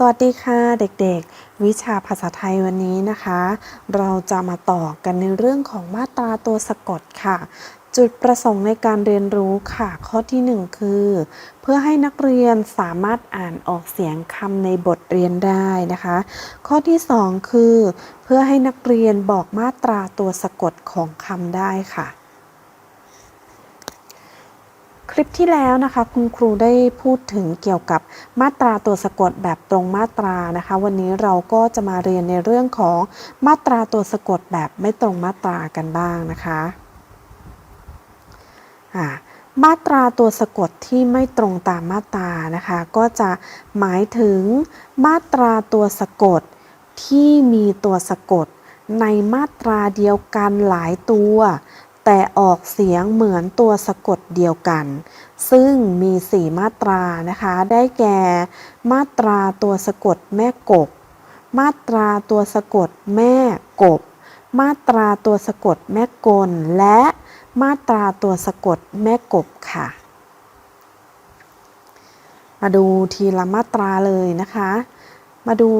สวัสดีค่ะเด็กๆ วิชาภาษาไทยวันนี้นะคะ เราจะมาต่อกันในเรื่องของมาตราตัวสะกดค่ะ จุดประสงค์ในการเรียนรู้ค่ะ ข้อที่ 1 คือ เพื่อให้นักเรียนสามารถอ่านออกเสียงคำในบทเรียนได้นะคะ ข้อที่ 2 คือ เพื่อให้นักเรียนบอกมาตราตัวสะกดของคำได้ค่ะ คลิปที่แล้วนะคะคุณครูได้พูดถึงเกี่ยวกับมาตราตัวสะกดแบบตรงมาตรานะคะ วันนี้เราก็จะมาเรียนในเรื่องของมาตราตัวสะกดแบบไม่ตรงมาตรากันบ้างนะคะอ่ามาตราตัวสะกดที่ไม่ตรงตามมาตรานะคะ ก็จะหมายถึงมาตราตัวสะกดที่มีตัวสะกดในมาตราเดียวกันหลายตัว แต่ออกเสียงเหมือนตัวสะกดเดียวกัน ซึ่งมี 4 มาตรานะคะ ได้แก่ มาตราตัวสะกดแม่กบ มาตราตัวสะกดแม่กบ มาตราตัวสะกดแม่กล และมาตราตัวสะกดแม่กบค่ะ มาดูทีละมาตราเลยนะคะ มาดู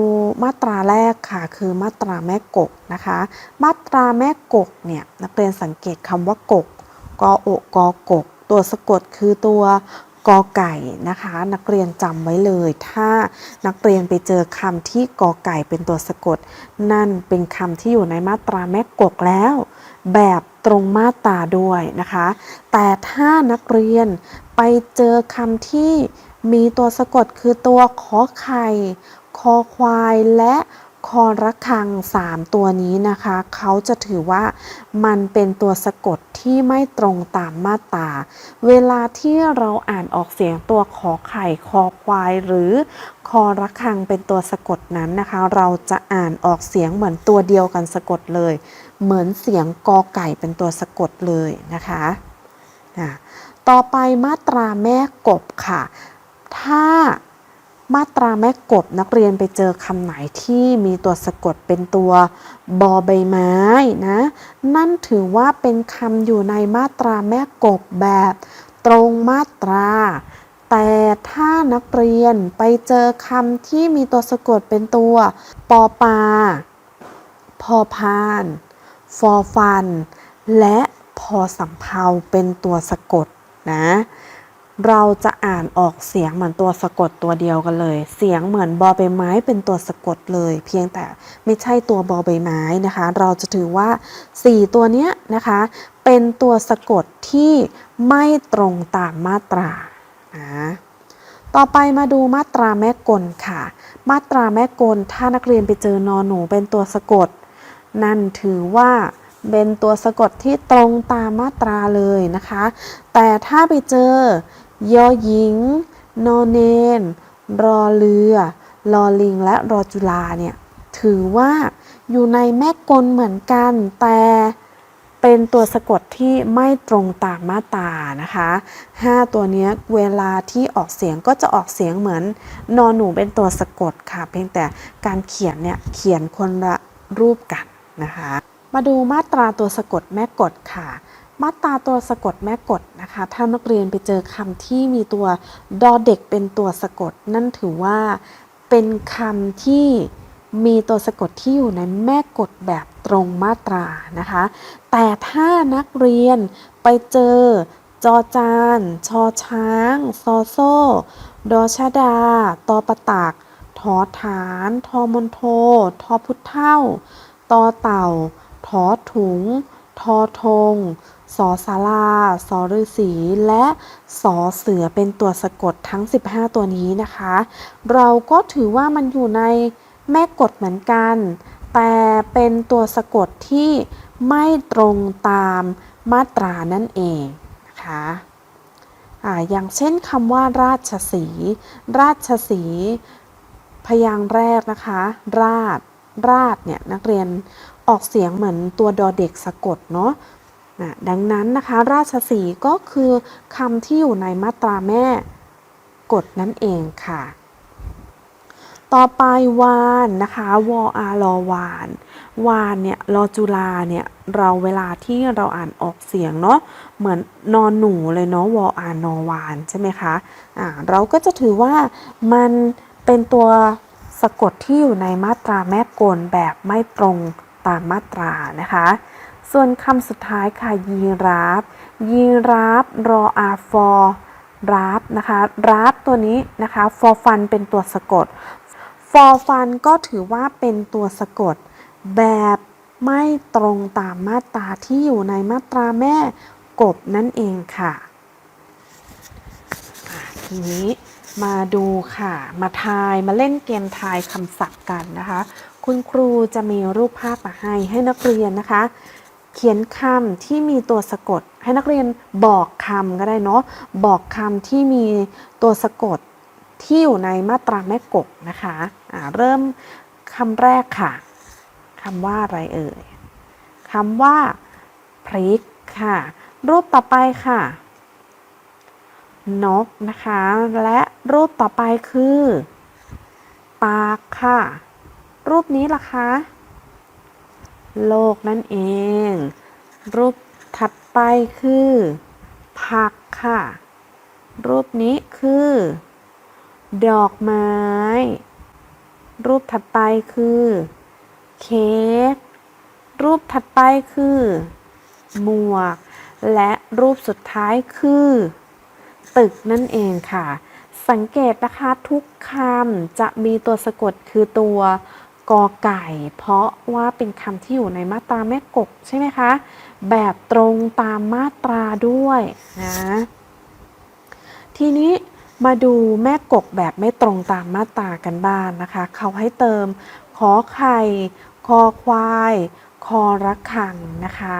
มาตราแรกค่ะ คือมาตราแม่กกนะคะ มาตราแม่กกเนี่ยนักเรียนสังเกตคำว่ากกกอโอกอกก ตัวสะกดคือตัวกอไก่นะคะ นักเรียนจำไว้เลย ถ้านักเรียนไปเจอคำที่กอไก่เป็นตัวสะกด นั่นเป็นคำที่อยู่ในมาตราแม่กกแล้ว แบบตรงมาตราด้วยนะคะ แต่ถ้านักเรียนไปเจอคำที่มีตัวสะกดคือตัวขอไข่ คอควายและคอระคัง 3 ตัวนี้นะคะ เขาจะถือว่ามันเป็นตัวสะกดที่ไม่ตรงตามมาตราเวลาที่เราอ่านออกเสียงตัวขอไข่คอควายหรือคอระคังเป็นตัวสะกดนั้นนะคะ เราจะอ่านออกเสียงเหมือนตัวเดียวกันสะกดเลย เหมือนเสียงกอไก่เป็นตัวสะกดเลยนะคะะต่อไปมาตราแม่กบค่ะ ถ้า มาตราแม่กบนักเรียนไปเจอคำไหนที่มีตัวสะกดเป็นตัวบอใบไม้นะ นั่นถือว่าเป็นคำอยู่ในมาตราแม่กบแบบตรงมาตรา แต่ถ้านักเรียนไปเจอคำที่มีตัวสะกดเป็นตัว ปอปา พอพาน ฟอฟัน และพอสำเภาเป็นตัวสะกดนะ เราจะอ่านออกเสียงเหมือนตัวสะกดตัวเดียวกันเลย เสียงเหมือนบอใบไม้เป็นตัวสะกดเลย เพียงแต่ไม่ใช่ตัวบอใบไม้นะคะ เราจะถือว่า 4 ตัวเนี้ยนะคะ เป็นตัวสะกดที่ไม่ตรงตามมาตรานะต่อไปมาดูมาตราแม่กลค่ะ มาตราแม่กลถ้านักเรียนไปเจอนอนหนูเป็นตัวสะกด นั่นถือว่าเป็นตัวสะกดที่ตรงตามมาตราเลยนะคะ แต่ถ้าไปเจอ ยอหญิง นอเนน รอเรือลอลิง และรอจุลาเนี่ย ถือว่าอยู่ในแม่กลเหมือนกัน แต่เป็นตัวสะกดที่ไม่ตรงตามมาตานะคะ 5 ตัวนี้เวลาที่ออกเสียงก็จะออกเสียงเหมือนนอนหนูเป็นตัวสะกดค่ะ เพียงแต่การเขียนเนี่ยเขียนคนละรูปกันนะคะ มาดูมาตราตัวสะกดแม่กดค่ะ มาตราตัวสะกดแม่กดนะคะ ถ้านักเรียนไปเจอคำที่มีตัวดอเด็กเป็นตัวสะกด นั่นถือว่าเป็นคำที่มีตัวสะกดที่อยู่ในแม่กดแบบตรงมาตรานะคะ แต่ถ้านักเรียนไปเจอจอจาน ชอช้าง ซอโซ่ ดอชดา ตอประตักทอฐาน ทอมนโท ทอพุทธเท่า ตอเต่า ทอถุง ทอทง สอสาราสอฤาษีและสอเสือเป็นตัวสะกดทั้ง 15 ตัวนี้นะคะ เราก็ถือว่ามันอยู่ในแม่กฎเหมือนกัน แต่เป็นตัวสะกดที่ไม่ตรงตามมาตรานั่นเองนะคะอ่าอย่างเช่นคำว่าราชสี ราชสี พยางแรกนะคะ ราชราชเนี่ยนักเรียนออกเสียงเหมือนตัวดอเด็กสะกดเนาะ นะดังนั้นนะคะ ราชสีก็คือคำที่อยู่ในมาตราแม่กฎนั่นเองค่ะ ต่อไปวานนะคะวออาลอวานวานเนี่ยรอจุลาเนี่ยเราเวลาที่เราอ่านออกเสียงเนาะเหมือนนอนหนูเลยเนาะวออานอวานใช่ไหมคะอ่าเราก็จะถือว่ามันเป็นตัวสะกดที่อยู่ในมาตราแม่กลแบบไม่ตรงตามมาตรานะคะ ส่วนคำสุดท้ายค่ะยีราฟยีราฟรออาฟอราฟนะคะราฟตัวนี้นะคะฟอฟันเป็นตัวสะกดฟอฟันก็ถือว่าเป็นตัวสะกด แบบไม่ตรงตามมาตราที่อยู่ในมาตราแม่กบนั่นเองค่ะอะทีนี้มาดูค่ะ มาทายมาเล่นเกมทายคำศัพท์กันนะคะ คุณครูจะมีรูปภาพมาให้ให้นักเรียนนะคะ เขียนคำที่มีตัวสะกด ให้นักเรียนบอกคำก็ได้เนาะบอกคำที่มีตัวสะกดที่อยู่ในมาตราแม่กบนะคะะเริ่มคำแรกค่ะคำว่าอะไรเอ่ยคำว่าพริกค่ะ รูปต่อไปค่ะ นกนะคะ และรูปต่อไปคือ ปากค่ะ รูปนี้ล่ะคะ โลกนั่นเอง รูปถัดไปคือ ผักค่ะ รูปนี้คือ ดอกไม้ รูปถัดไปคือ เค้ก รูปถัดไปคือ หมวก และรูปสุดท้ายคือ ตึกนั่นเองค่ะ สังเกตนะคะทุกคำจะมีตัวสะกดคือตัว กอไก่ เพราะว่าเป็นคำที่อยู่ในมาตราแม่กบใช่ไหมคะ แบบตรงตามมาตราด้วยนะทีนี้มาดูแม่กบแบบไม่ตรงตามมาตรากันบ้างนนะคะ เขาให้เติมขอไข่ คอควาย คอระคังนะคะ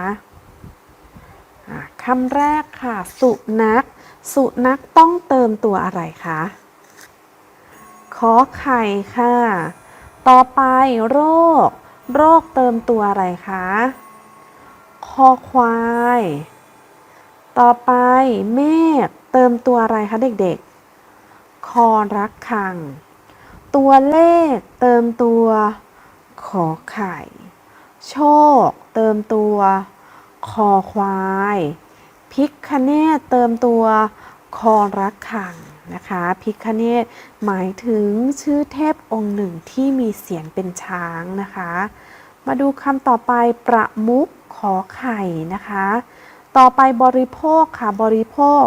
คำแรกค่ะ สุนัขสุนัขต้องเติมตัวอะไรคะขอไข่ค่ะ ต่อไปโรค โรคเติมตัวอะไรคะ คอควาย ต่อไปเมฆเติมตัวอะไรคะเด็กๆ คอรักคัง ตัวเลขเติมตัวขอไข่ โชค เติมตัว คอควาย พิกคเนตเติมตัว คอรักขัง นะคะพิคเนตหมายถึงชื่อเทพองค์หนึ่งที่มีเสียงเป็นช้างนะคะ มาดูคำต่อไปประมุขขอไข่นะคะ ต่อไปบริโภคค่ะบริโภค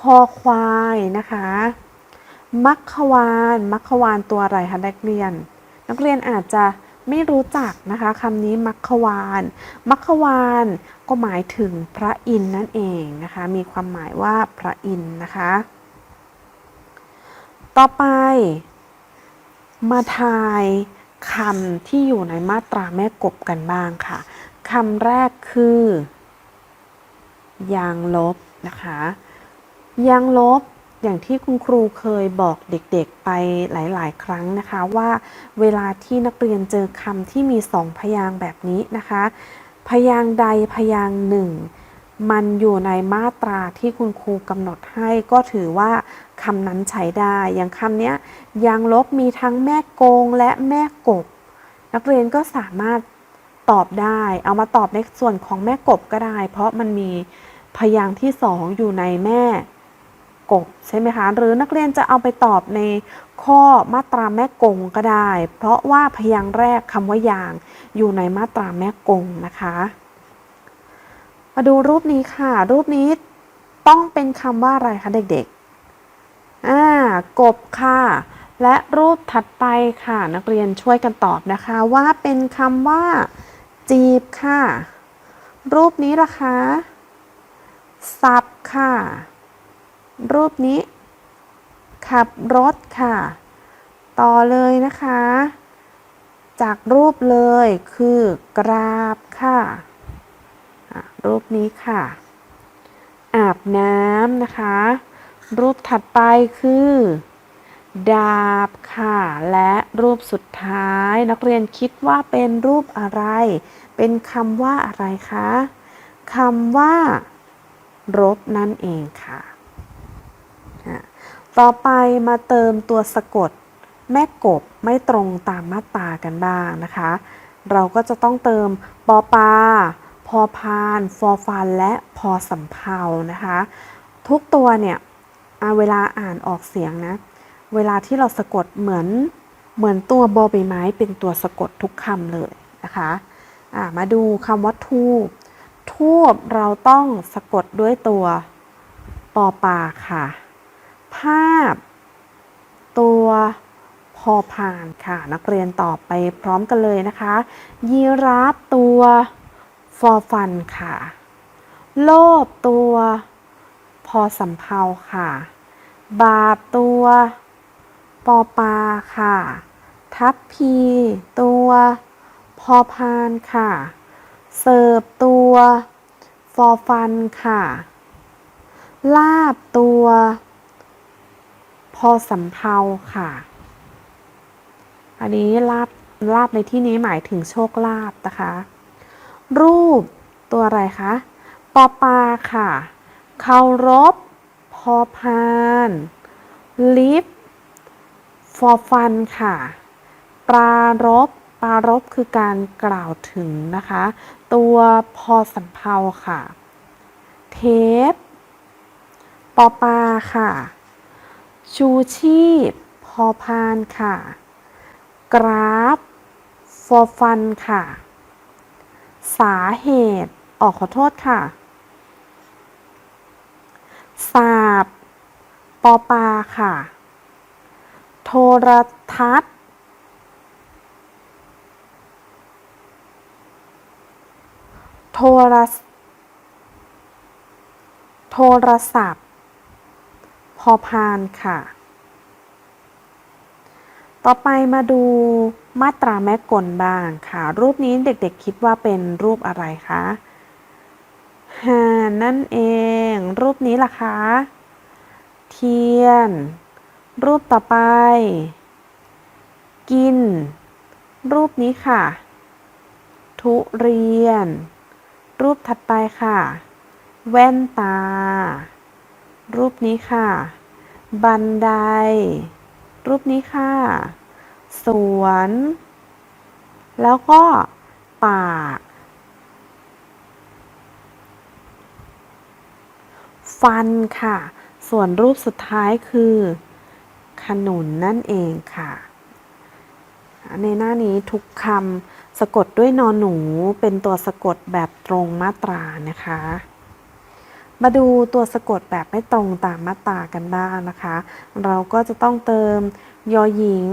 คอควายนะคะมัคควานมัคควานตัวอะไรคะนักเรียน นักเรียนอาจจะไม่รู้จักนะคะคำนี้มัคควานมัคควานก็หมายถึงพระอินทร์นั่นเองนะคะ มีความหมายว่าพระอินทร์นะคะ ต่อไป มาทายคำที่อยู่ในมาตราแม่กบกันบ้างค่ะคำแรกคือ ยางลบนะคะ ยางลบอย่างที่คุณครูเคยบอกเด็กๆไปหลายๆ ครั้งนะคะว่าเวลาที่นักเรียนเจอคำที่มีสองพยางแบบนี้นะคะ พยางใดพยางหนึ่ง มันอยู่ในมาตราที่คุณครูกำหนดให้ก็ถือว่าคำนั้นใช้ได้ อย่างคำนี้ยางลบมีทั้งแม่โกงและแม่กบ นักเรียนก็สามารถตอบได้ เอามาตอบในส่วนของแม่กบก็ได้ เพราะมันมีพยางค์ที่สองอยู่ในแม่กบใช่ไหมคะ หรือนักเรียนจะเอาไปตอบในข้อมาตราแม่กงก็ได้ เพราะว่าพยางค์แรกคำว่ายางอยู่ในมาตราแม่กงนะคะ มาดูรูปนี้ค่ะ รูปนี้ต้องเป็นคำว่าอะไรคะเด็กๆ อ่า กบค่ะ และรูปถัดไปค่ะ นักเรียนช่วยกันตอบนะคะว่าเป็นคำว่า จีบค่ะ รูปนี้ล่ะคะสับค่ะ รูปนี้ ขับรถค่ะ ต่อเลยนะคะ จากรูปเลยคือกราบค่ะอะ รูปนี้ค่ะ อาบน้ำนะคะ รูปถัดไปคือ ดาบค่ะ และรูปสุดท้ายนักเรียนคิดว่าเป็นรูปอะไร เป็นคำว่าอะไรคะคำว่า รบนั่นเองค่ะต่อไปมาเติมตัวสะกด แม่กบไม่ตรงตามมาตรากันบ้างนะคะ เราก็จะต้องเติมปอปา พอพานฟอฟันและพอสำเพานะคะ ทุกตัวเนี่ยเวลาอ่านออกเสียงนะ เวลาที่เราสะกดเหมือนเหมือนตัวบอใบไม้เป็นตัวสะกดทุกคำเลยนะคะามาดูคำว่าทูบทูบเราต้องสะกดด้วยตัวปอปาค่ะ ภาพ ตัวพอผ่านค่ะ นักเรียนตอบไปพร้อมกันเลยนะคะ ยีราฟตัว ฟอฟันค่ะ โลภตัว พอสำเพาค่ะ บาปตัว ปอปาค่ะ ทัพพีตัว พอพานค่ะ เสิร์ฟตัว ฟอฟันค่ะ ลาบตัว พอสำเพาค่ะ อันนี้ลาบลาบในที่นี้หมายถึงโชคลาบนะคะ รูป ตัวอะไรคะปอปาค่ะเคารพพอพานลิฟฟอฟันค่ะ ปรารบปรารบคือการกล่าวถึงนะคะ ตัวพอสำเพาค่ะ เทปปอปาค่ะ ชูชีพ พอพานค่ะ กราฟ ฟอฟันค่ะ สาเหตุออกขอโทษค่ะ สาบ ปอปาค่ะ โทรทัศน์ โทรศโทรศัพท์ พอพานค่ะ ต่อไปมาดู มาตราแม่กลบ้างค่ะ รูปนี้เด็กๆคิดว่าเป็นรูปอะไรคะห่านนั่นเอง รูปนี้ล่ะคะ เทียน รูปต่อไป กิน รูปนี้ค่ะ ทุเรียน รูปถัดไปค่ะ แว่นตา รูปนี้ค่ะ บันได รูปนี้ค่ะ สวน แล้วก็ปาก ฟันค่ะ ส่วนรูปสุดท้ายคือ ขนุนนั่นเองค่ะ ในหน้านี้ทุกคำสะกดด้วยนอนหนูเป็นตัวสะกดแบบตรงมาตรานะคะ มาดูตัวสะกดแบบไม่ตรงตามมาตรากันบ้างนะคะ เราก็จะต้องเติม ยอหญิง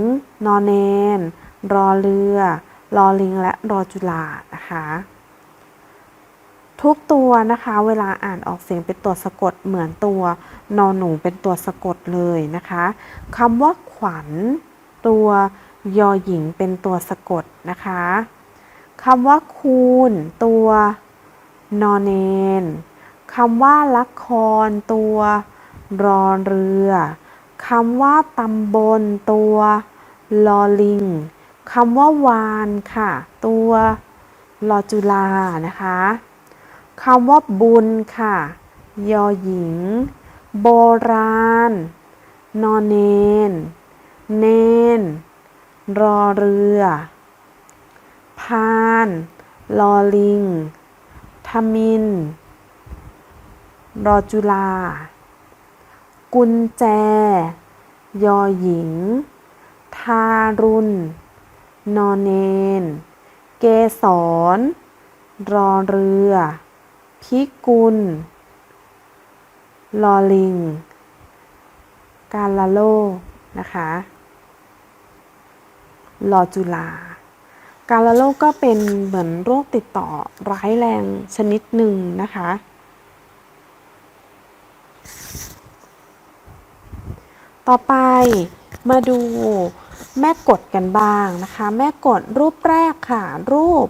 นอนเนน รอเรือ รอลิง และรอจุฬานะคะ ทุกตัวนะคะ เวลาอ่านออกเสียงเป็นตัวสะกดเหมือนตัวนอนหนูเป็นตัวสะกดเลยนะคะคำว่าขวัญ ตัวยอหญิงเป็นตัวสะกดนะคะคำว่าคูณ ตัวนอนเนน คำว่าละครตัวรอเรือคำว่าตำบลตัวลอลิงคำว่าวานค่ะ ตัวลอจุลานะคะคำว่าบุญค่ะ ยอหญิง โบราณ นอนเนน เนน รอเรือ พาน ลอลิงทมิน รอจุลา กุญแจ ยอหญิง ทารุณ นอนเนน เกสร รอเรือ พิกุล ลอลิง การละโลกนะคะลอจุลาการละโรคก็เป็นเหมือนโรคติดต่อร้ายแรงชนิดหนึ่งนะคะ ต่อไปมาดูแม่กดกันบ้างนะคะ แม่กดรูปแรกค่ะ รูป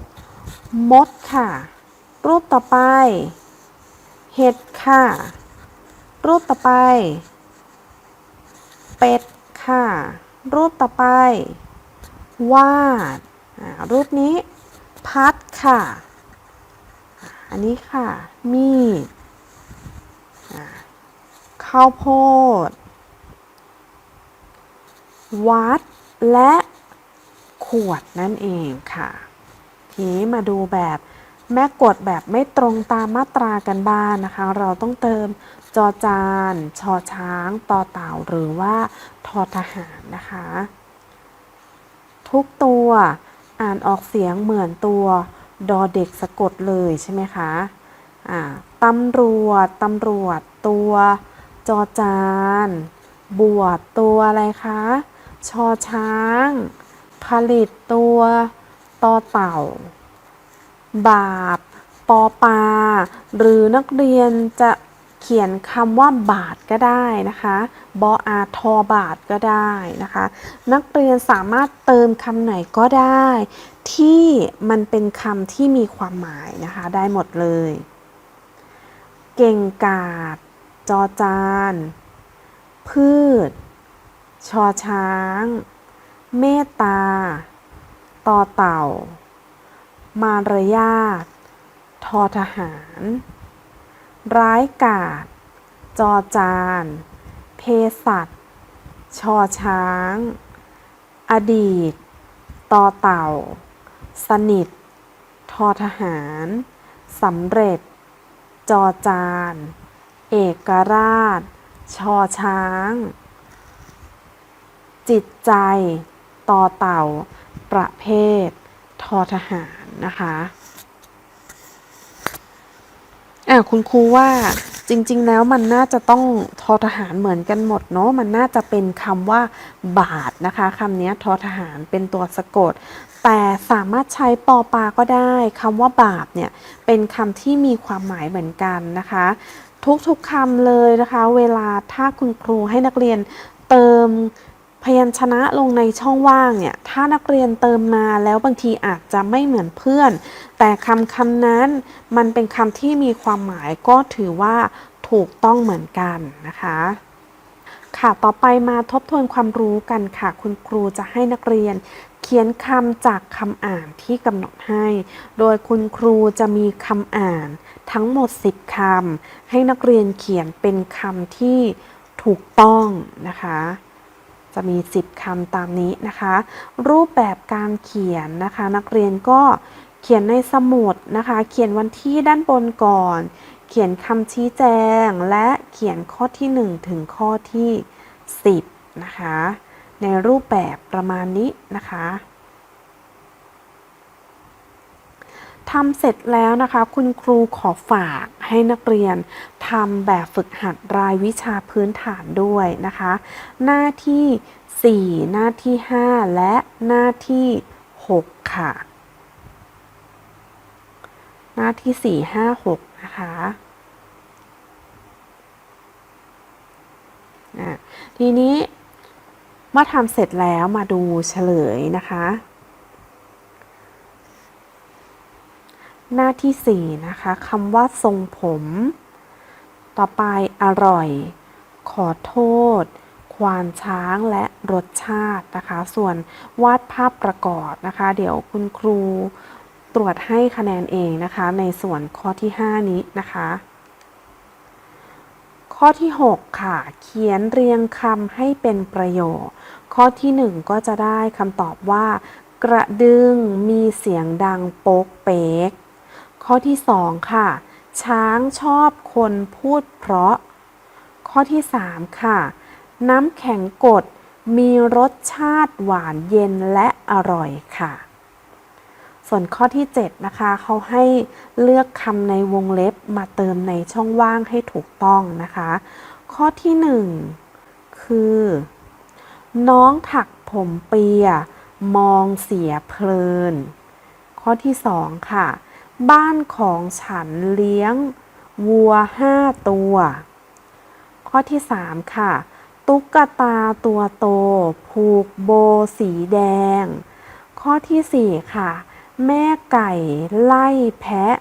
มดค่ะ รูปต่อไป เห็ดค่ะ รูปต่อไป เป็ดค่ะ รูปต่อไป วาด รูปนี้ พัดค่ะ อันนี้ค่ะ มีดข้าวโพด วัด และขวดนั่นเองค่ะ ทีนี้มาดูแบบแม่กดแบบไม่ตรงตามมาตรากันบ้างนนะคะ เราต้องเติมจอจานชอช้างต่อเต่าหรือว่าทอทหารนะคะ ทุกตัวอ่านออกเสียงเหมือนตัวดอเด็กสะกดเลยใช่ไหมคะอ่าตำรวจตำรวจตัวจอจาน บวชตัวอะไรคะ ชอช้าง ผลิตตัวต่อเต่า บาปปอปา หรือนักเรียนจะเขียนคำว่าบาทก็ได้นะคะบออาทอบาทก็ได้นะคะ นักเรียนสามารถเติมคำไหนก็ได้ ที่มันเป็นคำที่มีความหมายนะคะ ได้หมดเลย เก่งกาดจอจาน พืช ชอช้าง เมตตา ต่อเต่า มารยาททอทหาร ร้ายกาจจอจานเภสัชชอช้าง อดีต ต่อเต่า สนิท ทอทหารสำเร็จ จอจาน เอกราช ชอช้าง จิตใจ ต่อเต่า ประเภท ทอทหารนะคะอะคุณครูว่าจริง ๆ แล้วมันน่าจะต้องทอทหารเหมือนกันหมดเนาะมันน่าจะเป็นคำว่า บาทนะคะคำนี้ทอทหารเป็นตัวสะกด แต่สามารถใช้ปอปาก็ได้คำว่าบาปเนี่ยเป็นคำที่มีความหมายเหมือนกันนะคะ ทุกๆคำเลยนะคะ เวลาถ้าคุณครูให้นักเรียนเติม พยัญชนะลงในช่องว่างเนี่ยถ้านักเรียนเติมมาแล้วบางทีอาจจะไม่เหมือนเพื่อน แต่คำคำนั้นมันเป็นคำที่มีความหมายก็ถือว่าถูกต้องเหมือนกันนะคะค่ะ ต่อไปมาทบทวนความรู้กันค่ะ คุณครูจะให้นักเรียน เขียนคำจากคำอ่านที่กำหนดให้ โดยคุณครูจะมีคำอ่านทั้งหมด 10คำให้นักเรียนเขียนเป็นคำที่ถูกต้องนะคะ จะมี 10คำตามนี้นะคะ รูปแบบการเขียนนะคะ นักเรียนก็เขียนในสมุดนะคะ เขียนวันที่ด้านบนก่อน เขียนคำชี้แจง และเขียนข้อที่ 1 ถึงข้อที่ 10 นะคะ ในรูปแบบประมาณนี้นะคะ ทำเสร็จแล้วนะคะ คุณครูขอฝากให้นักเรียนทำแบบฝึกหัดรายวิชาพื้นฐานด้วยนะคะ หน้าที่ 4 หน้าที่ 5 และหน้าที่ 6 ค่ะ หน้าที่ 4 5 6 นะคะทีนี้เมื่อทำเสร็จแล้วมาดูเฉลยนะคะ หน้าที่ 4 นะคะคำว่าทรงผม ต่อไปอร่อย ขอโทษ ควานช้างและรสชาตินะคะ ส่วนวาดภาพประกอบนะคะ เดี๋ยวคุณครูตรวจให้คะแนนเองนะคะ ในส่วนข้อที่ 5 นี้นะคะ ข้อที่ 6 ค่ะ เขียนเรียงคำให้เป็นประโยค ข้อที่ 1 ก็จะได้คำตอบว่า กระดึงมีเสียงดังโป๊กเป๊ก ข้อที่ 2 ค่ะ ช้างชอบคนพูดเพราะ ข้อที่ 3 ค่ะ น้ำแข็งกดมีรสชาติหวานเย็นและอร่อยค่ะ ส่วนข้อที่ 7 นะคะ เขาให้เลือกคำในวงเล็บมาเติมในช่องว่างให้ถูกต้องนะคะ ข้อที่ 1 คือ น้องถักผมเปีย มองเสียเพลิน ข้อที่ 2 ค่ะ บ้านของฉันเลี้ยง วัวห้าตัว ข้อที่3ค่ะ ตุ๊กตาตัวโต ผูกโบสีแดง ข้อที่4ค่ะ แม่ไก่ไล่แพะ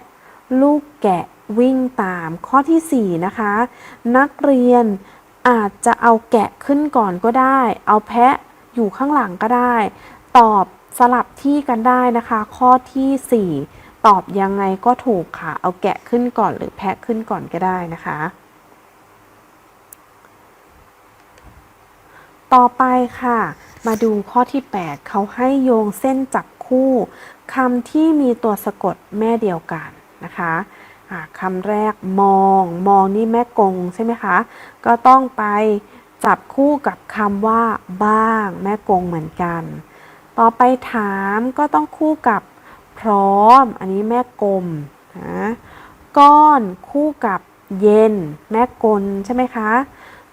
ลูกแกะวิ่งตาม ข้อที่4นะคะ นักเรียนอาจจะเอาแกะขึ้นก่อนก็ได้ เอาแพะอยู่ข้างหลังก็ได้ ตอบสลับที่กันได้นะคะ ข้อที่4 ตอบยังไงก็ถูกค่ะ เอาแกะขึ้นก่อนหรือแพะขึ้นก่อนก็ได้นะคะ ต่อไปค่ะ มาดูข้อที่ 8 เขาให้โยงเส้นจับคู่คำที่มีตัวสะกดแม่เดียวกันนะคะคำแรกมอง มองนี่แม่กงใช่ไหมคะ ก็ต้องไปจับคู่กับคำว่าบ้าง แม่กงเหมือนกัน ต่อไปถามก็ต้องคู่กับ พร้อม อันนี้แม่กลมนะก้อนคู่กับเย็น แม่กลใช่ไหมคะ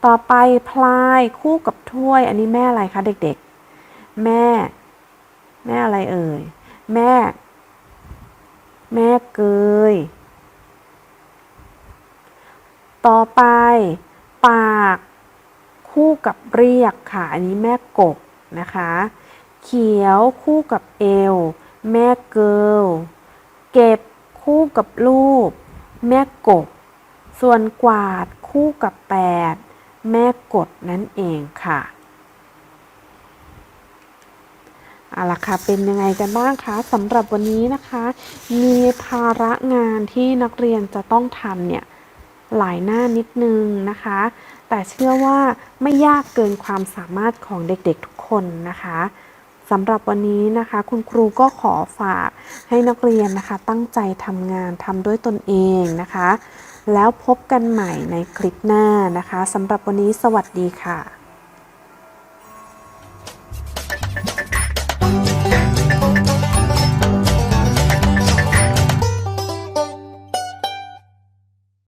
ต่อไปพลายคู่กับถ้วย อันนี้แม่อะไรคะเด็กๆ แม่ แม่อะไรเอ่ย แม่ แม่เกย ต่อไป ปากคู่กับเรียกค่ะ อันนี้แม่กบนะคะ เขียวคู่กับเอว แม่เกิลเก็บคู่กับรูป แม่กบ ส่วนกวาดคู่กับแปดแม่กดนั่นเองค่ะเอาละค่ะ เป็นยังไงกันบ้างคะสำหรับวันนี้นะคะ มีภาระงานที่นักเรียนจะต้องทำเนี่ย หลายหน้านิดนึงนะคะ แต่เชื่อว่าไม่ยากเกินความสามารถของเด็กๆทุกคนนะคะ สำหรับวันนี้นะคะ คุณครูก็ขอฝากให้นักเรียนนะคะ ตั้งใจทำงานทำด้วยตนเองนะคะ แล้วพบกันใหม่ในคลิปหน้านะคะสำหรับวันนี้สวัสดีค่ะ